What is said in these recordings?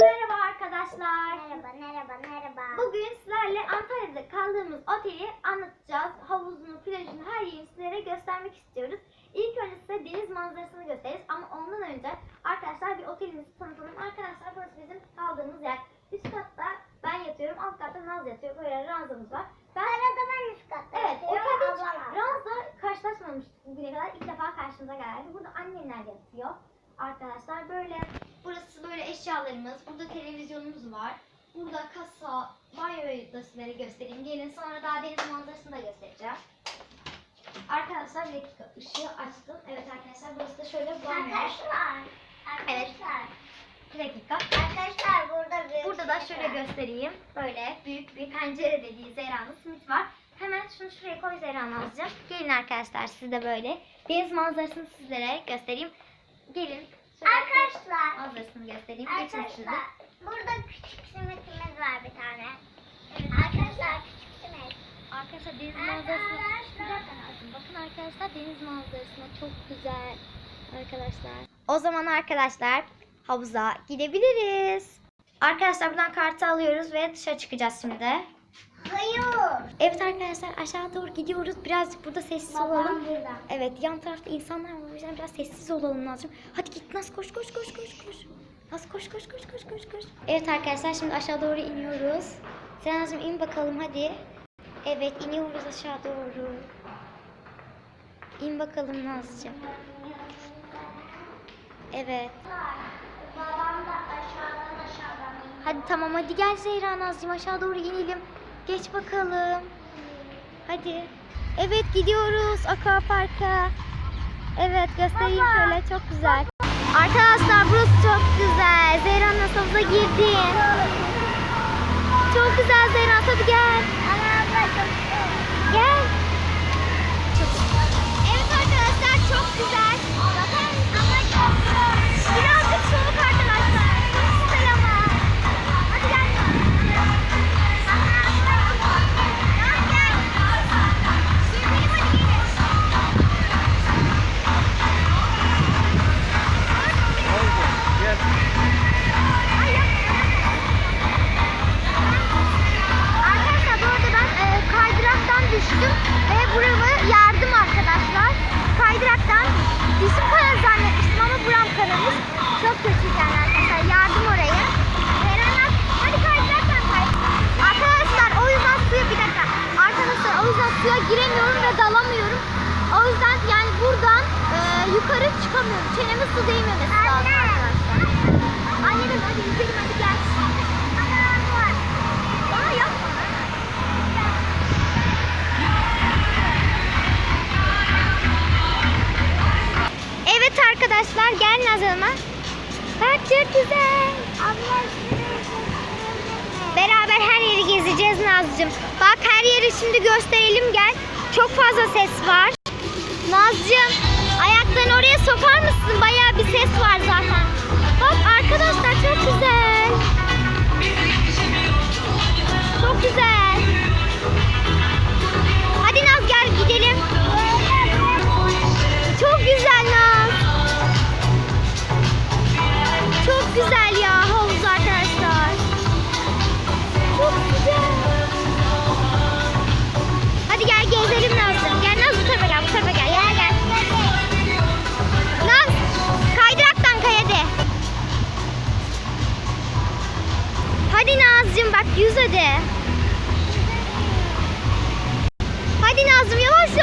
Merhaba arkadaşlar. Merhaba, merhaba, merhaba. Bugün sizlerle Antalya'da kaldığımız oteli anlatacağız. Havuzunu, plajını, her yerini sizlere göstermek istiyoruz. İlk önce size deniz manzarasını gösteririz ama ondan önce arkadaşlar bir otelimizi tanıtalım. Arkadaşlar burası bizim kaldığımız yer. Üst katta ben yatıyorum, alt katta Naz yatıyor. Böyle ranzamız var. Ben Arada ben üst katta Evet, yatıyorum, otelde ablam var. Ranz'la karşılaşmamıştık bugüne kadar. İlk defa karşımıza geldi. Burada annemler yatıyor. Arkadaşlar böyle eşyalarımız. Burada televizyonumuz var. Burada kasa, banyoyu da sizlere göstereyim. Gelin sonra daha deniz manzarasını da göstereceğim. Arkadaşlar bir dakika ışığı açtım. Evet arkadaşlar burası da şöyle banyo. Arkadaşlar, arkadaşlar, Bir dakika. arkadaşlar burada bir Burada da şöyle göstereyim. Böyle büyük bir pencere dediği Zehra'nın simit var. Hemen şunu şuraya koy Zehra Nazcığım. Gelin arkadaşlar siz de böyle deniz manzarasını sizlere göstereyim. Gelin. Arkadaşlar, Manzarasını göstereyim. Arkadaşlar, burada küçük simitimiz var bir tane. Arkadaşlar küçük simit. Arkadaşlar deniz manzarasına. Bakın arkadaşlar deniz manzarasına çok güzel arkadaşlar. O zaman arkadaşlar havuza gidebiliriz. Arkadaşlar buradan kartı alıyoruz ve dışarı çıkacağız şimdi. Hayır. Evet arkadaşlar aşağı doğru gidiyoruz. Birazcık burada sessiz olalım. Babam burada. Evet yan tarafta insanlar var. O yüzden biraz sessiz olalım lazım. Hadi git Naz koş koş koş koş koş. Naz koş koş koş koş koş koş. Evet arkadaşlar şimdi aşağı doğru iniyoruz. Serenaz'cığım in bakalım hadi. Evet iniyoruz aşağı doğru. İn bakalım Nazcığım. Evet. Babam da aşağıdan aşağıdan. Hadi tamam hadi gel Zehra Nazcığım aşağı doğru inelim. Geç bakalım. Hadi. Evet gidiyoruz Aqua Park'a. Evet göstereyim Baba. şöyle çok güzel. Arkadaşlar burası çok güzel. Zehra nasıl havuza girdin? Çok güzel Zehra hadi gel. Gel. Evet arkadaşlar çok güzel. Dalamıyorum. O yüzden yani buradan e, yukarı çıkamıyorum. Çeneme su değmemesi lazım arkadaşlar. Annem hadi yüzelim hadi gel. Yapma. Evet arkadaşlar gel Nazan'a. Bak çok güzel. Beraber her yeri gezeceğiz Nazcığım. Bak her yeri şimdi gösterelim gel. Çok fazla ses var. Nazcığım ayaklarını oraya sokar mısın? Bayağı bir ses var zaten. Bak arkadaşlar çok güzel.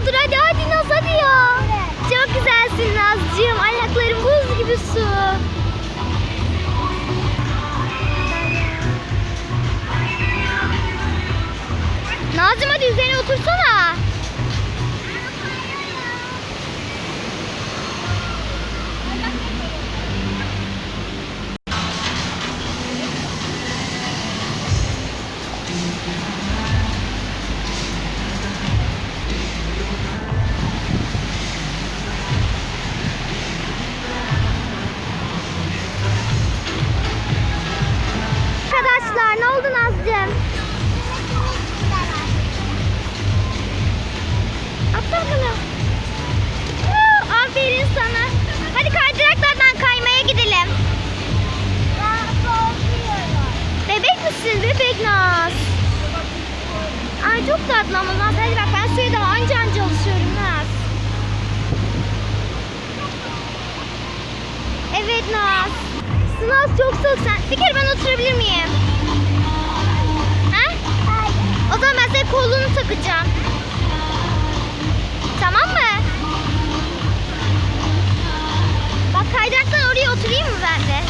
Yavaş dur hadi hadi Naz hadi ya. Çok güzelsin Nazcığım. Ayakların buz gibi su. Nazım hadi üzerine otursana. var. Ne oldu Nazcığım? Atla bakalım. Aferin sana. Hadi kaydıraklardan kaymaya gidelim. Bebek misin? Bebek Naz. Ay çok tatlı ama Naz. Hadi bak ben suya da mı ben de?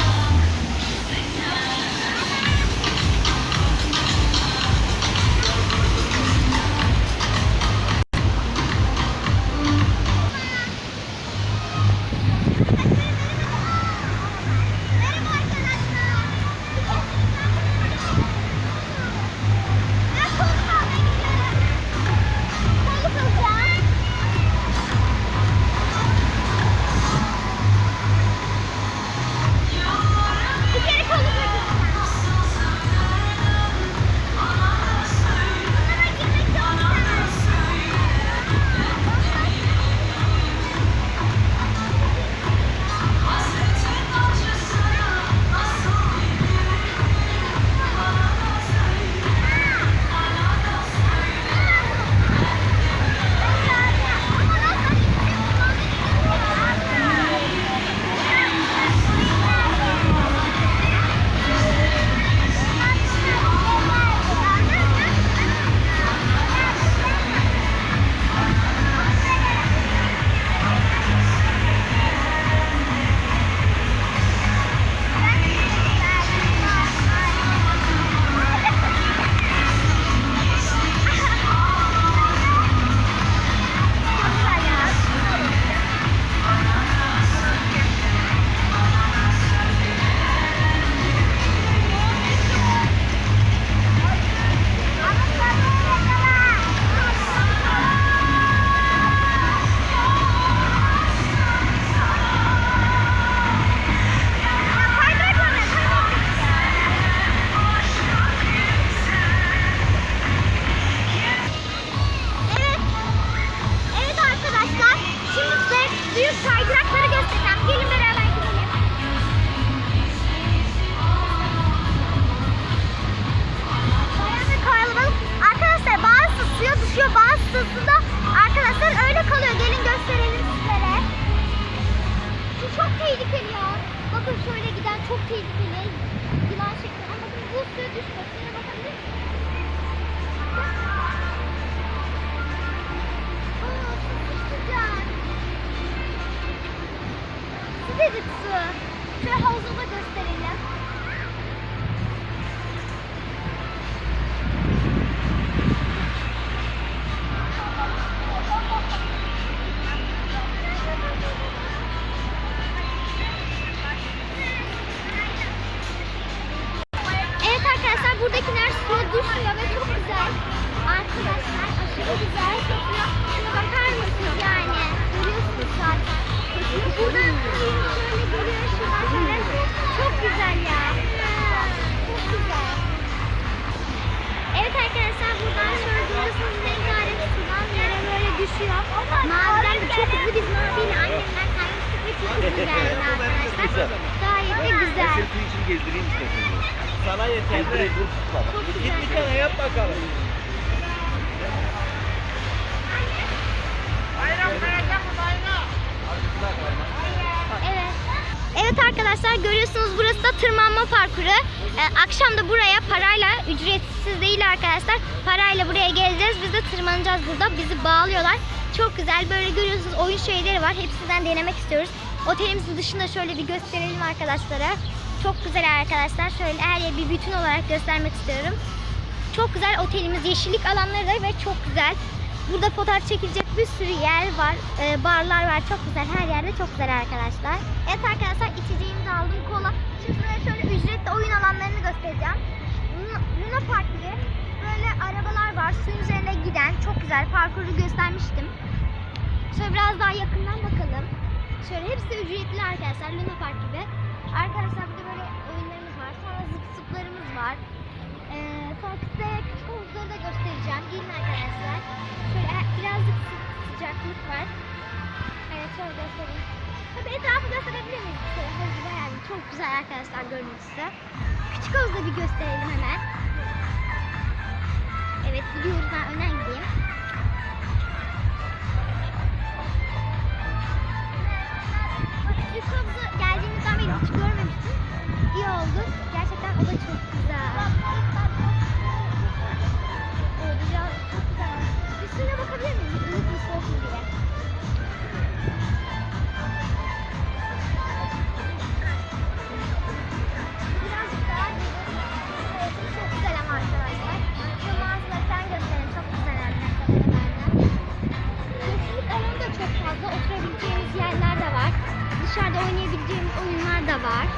Su. Şöyle havuzu gösterelim. Evet arkadaşlar buradakiler suya düşmüyor ve çok güzel. Arkadaşlar aşırı güzel. Şuna bakar Buradan şöyle görüyor şuradan şöyle. Çok güzel ya. Çok güzel. Evet arkadaşlar buradan şöyle görüyorsunuz rengarenk sudan yere böyle düşüyor. Maviden de çok hızlı biz maviyle annemden kaymıştık ve çok hızlı geldi arkadaşlar. Gayet de güzel. Sırtı için gezdireyim istedim. Sana yeter. Çok Git güzel. bir tane yap bakalım. Evet. Evet arkadaşlar görüyorsunuz burası da tırmanma parkuru. Ee, akşam da buraya parayla ücretsiz değil arkadaşlar. Parayla buraya geleceğiz. Biz de tırmanacağız burada. Bizi bağlıyorlar. Çok güzel böyle görüyorsunuz oyun şeyleri var. Hepsinden denemek istiyoruz. Otelimizin dışında şöyle bir gösterelim arkadaşlara. Çok güzel arkadaşlar. Şöyle her yeri bir bütün olarak göstermek istiyorum. Çok güzel otelimiz. Yeşillik alanları da ve çok güzel. Burada fotoğraf çekilecek bir sürü yer var. Ee, barlar var. Çok güzel. Her yerde çok güzel arkadaşlar. Evet arkadaşlar içeceğimizi aldım. Kola. Şimdi size şöyle ücretli oyun alanlarını göstereceğim. Luna, Park gibi böyle arabalar var. Suyun üzerine giden çok güzel. Parkuru göstermiştim. Şöyle biraz daha yakından bakalım. Şöyle hepsi ücretli arkadaşlar. Luna Park gibi. Arkadaşlar burada böyle oyunlarımız var. Sonra zıp zıplarımız var. Küçük havuzları da göstereceğim. Gelin arkadaşlar. Şöyle birazcık sı- sıcaklık var. Evet şöyle göstereyim. Tabii etrafı gösterebilir miyiz? Şöyle bir- çok güzel arkadaşlar görüntüsü. Küçük havuzu bir gösterelim hemen. Evet gidiyoruz ben önden gideyim. Küçük havuzu geldiğimizden beri hiç görmemiştim. Oynayabileceğimiz oyunlar da var.